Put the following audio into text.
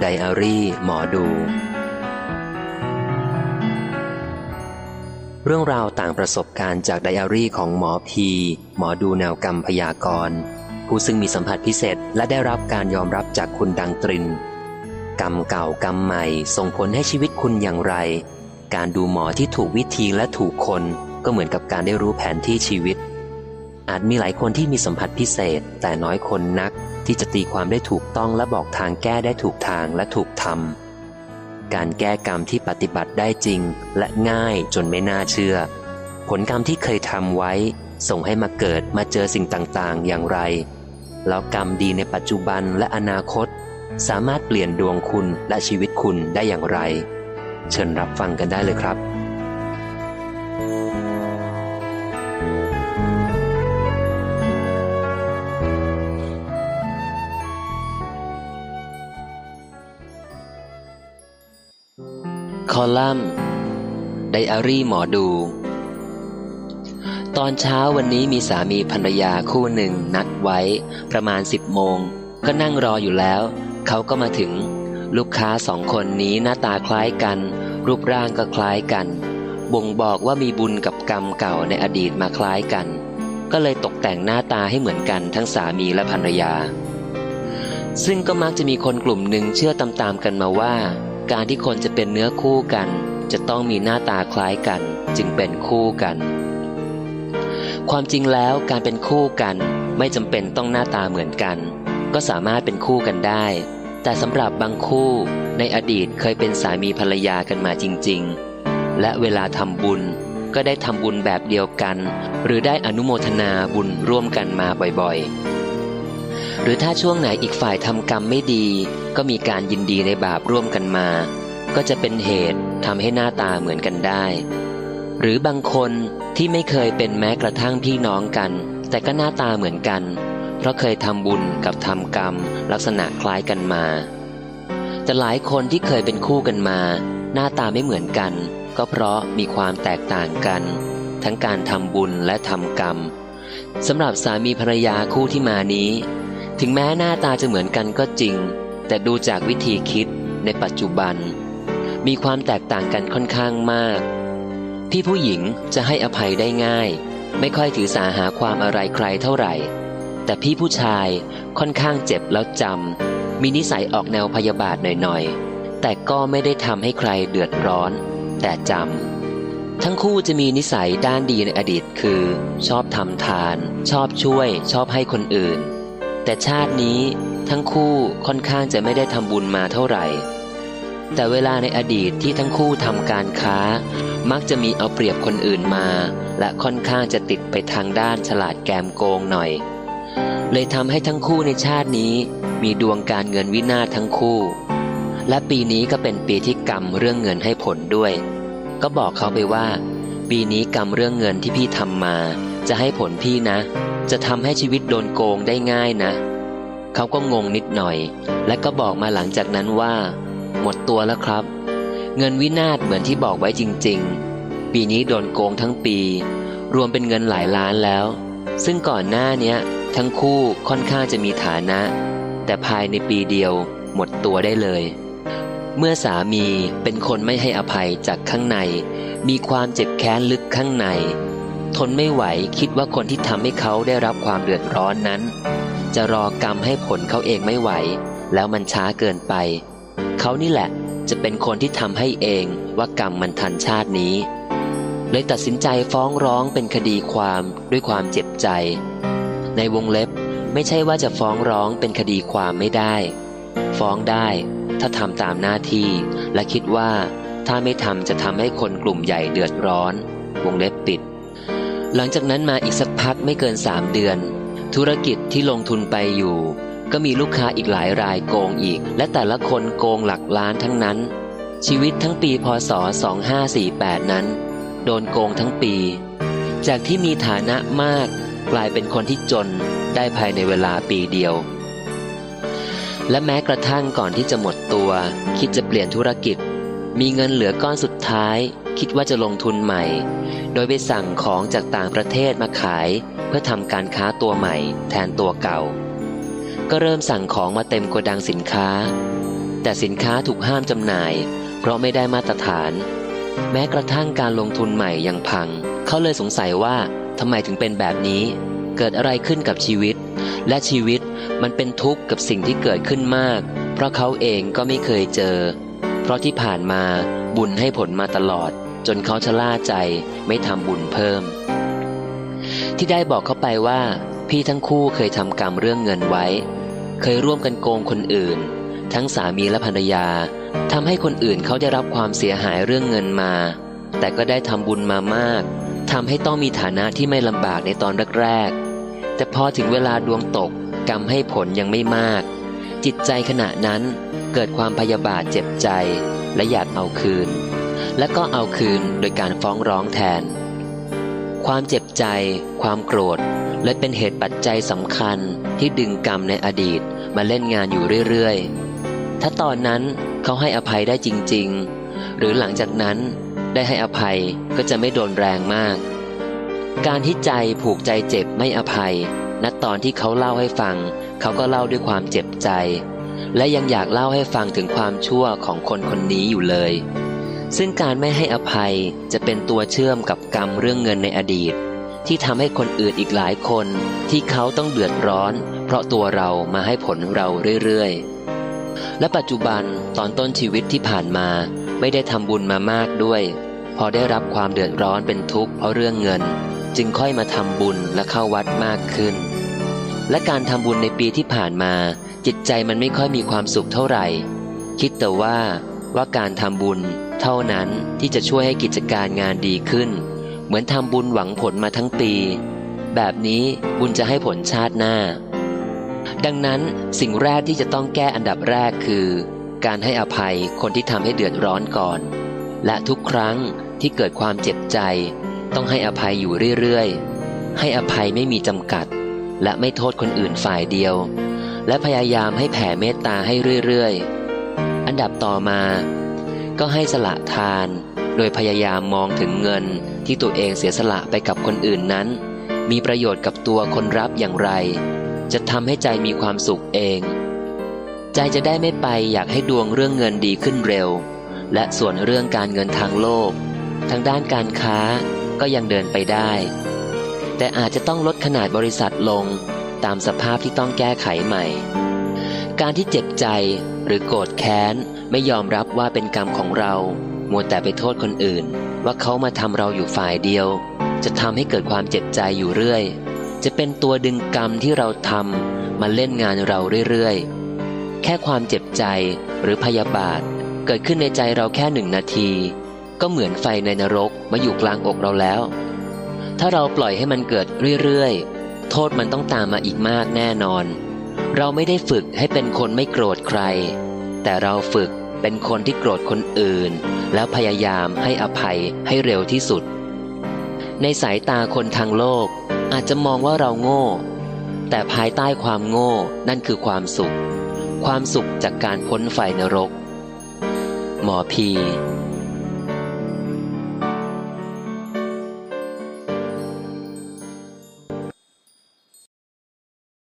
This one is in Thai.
ไดอารี่หมอดู เรื่องราวต่างประสบการณ์จากไดอารี่ของหมอพี หมอดูแนวกรรมพยากรณ์ผู้ซึ่งมีสัมผัสพิเศษและได้รับการยอมรับจากคุณดังตริน กรรมเก่ากรรมใหม่ส่งผลให้ชีวิตคุณอย่างไร การดูหมอที่ถูกวิธีและถูกคนก็เหมือนกับการได้รู้แผนที่ชีวิต อาจมีหลายคนที่มีสัมผัสพิเศษแต่น้อยคนนัก ที่จะตีความได้ถูกต้องและบอกทางแก้ได้ถูกทางและถูกทำการแก้กรรมที่ปฏิบัติได้จริง และง่ายจนไม่น่าเชื่อ ผลกรรมที่เคยทำไว้ ส่งให้มาเกิดมาเจอสิ่งต่างๆ อย่างไร แล้วกรรมดีในปัจจุบันและอนาคต สามารถเปลี่ยนดวงคุณและชีวิตคุณได้อย่างไร เชิญรับฟังกันได้เลยครับ คอลัมน์ไดอารี่หมอดู ตอนเช้าวันนี้มีสามีภรรยาคู่หนึ่งนัดไว้ประมาณสิบโมง ก็นั่งรออยู่แล้ว เขาก็มาถึง ลูกค้าสองคนนี้หน้าตาคล้ายกัน รูปร่างก็คล้ายกัน บ่งบอกว่ามีบุญกับกรรมเก่าในอดีตมาคล้ายกัน ก็เลยตกแต่งหน้าตาให้เหมือนกันทั้งสามีและภรรยา ซึ่งก็มักจะมีคนกลุ่มหนึ่งเชื่อตามๆกันมาว่า การที่คนจะเป็นเนื้อคู่กัน จะต้องมีหน้าตาคล้ายกัน จึงเป็นคู่กัน ความจริงแล้วการเป็นคู่กัน ไม่จำเป็นต้องหน้าตาเหมือนกัน ก็สามารถเป็นคู่กันได้ แต่สำหรับบางคู่ในอดีตเคยเป็นสามีภรรยากันมาจริง ๆ และเวลาทำบุญก็ได้ทำบุญแบบเดียวกัน หรือได้อนุโมทนาบุญร่วมกันมาบ่อยๆ หรือถ้าช่วงไหนอีกฝ่ายทำกรรมไม่ดี ก็มีการยินดีในบาปร่วมกันมา ก็จะเป็นเหตุทำให้หน้าตาเหมือนกันได้ หรือบางคนที่ไม่เคยเป็นแม้กระทั่งพี่น้องกัน แต่ก็หน้าตาเหมือนกัน เพราะเคยทำบุญกับทำกรรม ลักษณะคล้ายกันมา แต่หลายคนที่เคยเป็นคู่กันมา หน้าตาไม่เหมือนกัน ก็เพราะมีความแตกต่างกัน ทั้งการทำบุญและทำกรรมสำหรับสามีภรรยาคู่ที่มานี้ ถึงแม้หน้าตาจะเหมือนกันก็จริง แต่ดูจากวิธีคิดในปัจจุบัน มีความแตกต่างกันค่อนข้างมาก พี่ผู้หญิงจะให้อภัยได้ง่าย ไม่ค่อยถือสาหาความอะไรใครเท่าไหร่ แต่พี่ผู้ชายค่อนข้างเจ็บแล้วจำมีนิสัยออกแนวพยาบาทหน่อยๆ แต่ก็ไม่ได้ทำให้ใครเดือดร้อน แต่จำทั้งคู่จะมีนิสัยด้านดีในอดีตคือ ชอบทำทาน ชอบช่วย ชอบให้คนอื่น แต่ชาตินี้ทั้งคู่ค่อนข้างจะไม่ได้ทำบุญมาเท่าไหร่ แต่เวลาในอดีตที่ทั้งคู่ทำการค้า มักจะมีเอาเปรียบคนอื่นมา และค่อนข้างจะติดไปทางด้านฉลาดแกมโกงหน่อย เลยทำให้ทั้งคู่ในชาตินี้มีดวงการเงินวินาศทั้งคู่ และปีนี้ก็เป็นปีที่กรรมเรื่องเงินให้ผลด้วย ก็บอกเขาไปว่า ปีนี้กรรมเรื่องเงินที่พี่ทำมา จะให้ผลพี่นะ จะทำให้ชีวิตโดนโกงได้ง่ายนะ เขาก็งงนิดหน่อย และก็บอกมาหลังจากนั้นว่า หมดตัวแล้วครับ เงินวินาศเหมือนที่บอกไว้จริง ๆ ปีนี้โดนโกงทั้งปี รวมเป็นเงินหลายล้านแล้ว ซึ่งก่อนหน้าเนี้ย ทั้งคู่ค่อนข้างจะมีฐานะ แต่ภายในปีเดียว หมดตัวได้เลย เมื่อสามีเป็นคนไม่ให้อภัยจากข้างใน มีความเจ็บแค้นลึกข้างใน ทนไม่ไหวคิดว่าคนที่ทำให้เขาได้รับความเดือดร้อนนั้น จะรอกรรมให้ผลเขาเองไม่ไหว แล้วมันช้าเกินไป เขานี่แหละจะเป็นคนที่ทำให้เองว่ากรรมมันทันชาตินี้ เลยตัดสินใจฟ้องร้องเป็นคดีความด้วยความเจ็บใจ ในวงเล็บไม่ใช่ว่าจะฟ้องร้องเป็นคดีความไม่ได้ ฟ้องได้ถ้าทำตามหน้าที่ และคิดว่าถ้าไม่ทำจะทำให้คนกลุ่มใหญ่เดือดร้อน วงเล็บปิด หลังจากนั้นมาอีกสักพักไม่เกินสามเดือน ธุรกิจที่ลงทุนไปอยู่ ก็มีลูกค้าอีกหลายรายโกงอีก และแต่ละคนโกงหลักล้านทั้งนั้น ชีวิตทั้งปีพศ 2548 นั้น โดนโกงทั้งปี จากที่มีฐานะมากกลายเป็นคนที่จนได้ภายในเวลาปีเดียว และแม้กระทั่งก่อนที่จะหมดตัว คิดจะเปลี่ยนธุรกิจ มีเงินเหลือก้อนสุดท้าย คิดว่าจะลงทุนใหม่ โดยไปสั่งของจากต่างประเทศมาขาย เพื่อทำการค้าตัวใหม่ แทนตัวเก่า ก็เริ่มสั่งของมาเต็มโกดังสินค้า แต่สินค้าถูกห้ามจำหน่าย เพราะไม่ได้มาตรฐาน แม้กระทั่งการลงทุนใหม่ยังพัง เขาเลยสงสัยว่าทำไมถึงเป็นแบบนี้ เกิดอะไรขึ้นกับชีวิต และชีวิตมันเป็นทุกข์กับสิ่งที่เกิดขึ้นมาก เพราะเขาเองก็ไม่เคยเจอ เพราะที่ผ่านมาบุญให้ผลมาตลอด จนเขาชะล่าใจไม่ทำบุญเพิ่ม ที่ได้บอกเขาไปว่า พี่ทั้งคู่เคยทำกรรมเรื่องเงินไว้ เคยร่วมกันโกงคนอื่น ทั้งสามีและภรรยาทำให้คนอื่นเขาได้รับความเสียหายเรื่องเงินมา แต่ก็ได้ทำบุญมามากทำให้ต้องมีฐานะที่ไม่ลำบากในตอนแรกๆแต่พอถึงเวลาดวงตกกรรมให้ผลยังไม่มาก จิตใจขณะนั้นเกิดความพยาบาทเจ็บใจและอยากเอาคืน และก็เอาคืนโดยการฟ้องร้องแทน ความเจ็บใจ ความโกรธและเป็นเหตุปัจจัยสำคัญที่ดึงกรรมในอดีตมาเล่นงานอยู่เรื่อยๆ ถ้าตอนนั้นเขาให้อภัยได้จริง ๆ หรือหลังจากนั้นได้ให้อภัยก็จะไม่โดนแรงมาก การที่ใจผูกใจเจ็บไม่อภัยณตอนที่เขาเล่าให้ฟัง เขาก็เล่าด้วยความเจ็บใจ และยังอยากเล่าให้ฟังถึงความชั่วของคนคนนี้อยู่เลย ซึ่งการไม่ให้อภัยจะเป็นตัวเชื่อมกับกรรมเรื่องเงินในอดีต ที่ทำให้คนอื่นอีกหลายคน ที่เขาต้องเดือดร้อน เพราะตัวเรามาให้ผลเราเรื่อยๆ และปัจจุบันตอนต้นชีวิตที่ผ่านมาไม่ได้ทำบุญมามากด้วย พอได้รับความเดือดร้อนเป็นทุกข์เพราะเรื่องเงิน จึงค่อยมาทำบุญและเข้าวัดมากขึ้น และการทำบุญในปีที่ผ่านมา จิตใจมันไม่ค่อยมีความสุขเท่าไหร่ คิดแต่ว่าว่าการทำบุญเท่านั้นที่จะช่วยให้กิจการงานดีขึ้น เหมือนทำบุญหวังผลมาทั้งปี แบบนี้บุญจะให้ผลชาติหน้า ดังนั้นสิ่งแรกที่จะต้องแก้อันดับแรกคือ การให้อภัยคนที่ทำให้เดือดร้อนก่อน และทุกครั้งที่เกิดความเจ็บใจ ต้องให้อภัยอยู่เรื่อยๆ ให้อภัยไม่มีจำกัด และไม่โทษคนอื่นฝ่ายเดียว และพยายามให้แผ่เมตตาให้เรื่อยๆ อันดับต่อมา ก็ให้สละทาน โดยพยายามมองถึงเงินที่ตัวเองเสียสละไปกับคนอื่นนั้น มีประโยชน์กับตัวคนรับอย่างไร จะทำให้ใจมีความสุขเอง ใจจะได้ไม่ไปอยากให้ดวงเรื่องเงินดีขึ้นเร็ว และส่วนเรื่องการเงินทางโลก ทางด้านการค้าก็ยังเดินไปได้ แต่อาจจะต้องลดขนาดบริษัทลง ตามสภาพที่ต้องแก้ไขใหม่ การที่เจ็บใจหรือโกรธแค้นไม่ยอมรับว่าเป็นกรรมของเรา มัวแต่ไปโทษคนอื่น ว่าเขามาทำเราอยู่ฝ่ายเดียว จะทำให้เกิดความเจ็บใจอยู่เรื่อย จะเป็นตัวดึงกรรมที่เราทำมาเล่นงานเราเรื่อยๆ แค่ความเจ็บใจหรือพยาบาท เกิดขึ้นในใจเราแค่หนึ่งนาที ก็เหมือนไฟในนรกมาอยู่กลางอกเราแล้ว ถ้าเราปล่อยให้มันเกิดเรื่อยๆ โทษมันต้องตามมาอีกมากแน่นอน เราไม่ได้ฝึกให้เป็นคนไม่โกรธใคร แต่เราฝึกเป็นคนที่โกรธคนอื่น แล้วพยายามให้อภัยให้เร็วที่สุด ในสายตาคนทางโลก อาจจะมองว่าเราโง่ แต่ภายใต้ความโง่นั่นคือความสุข ความสุขจากการพ้นไฟนรก หมอพี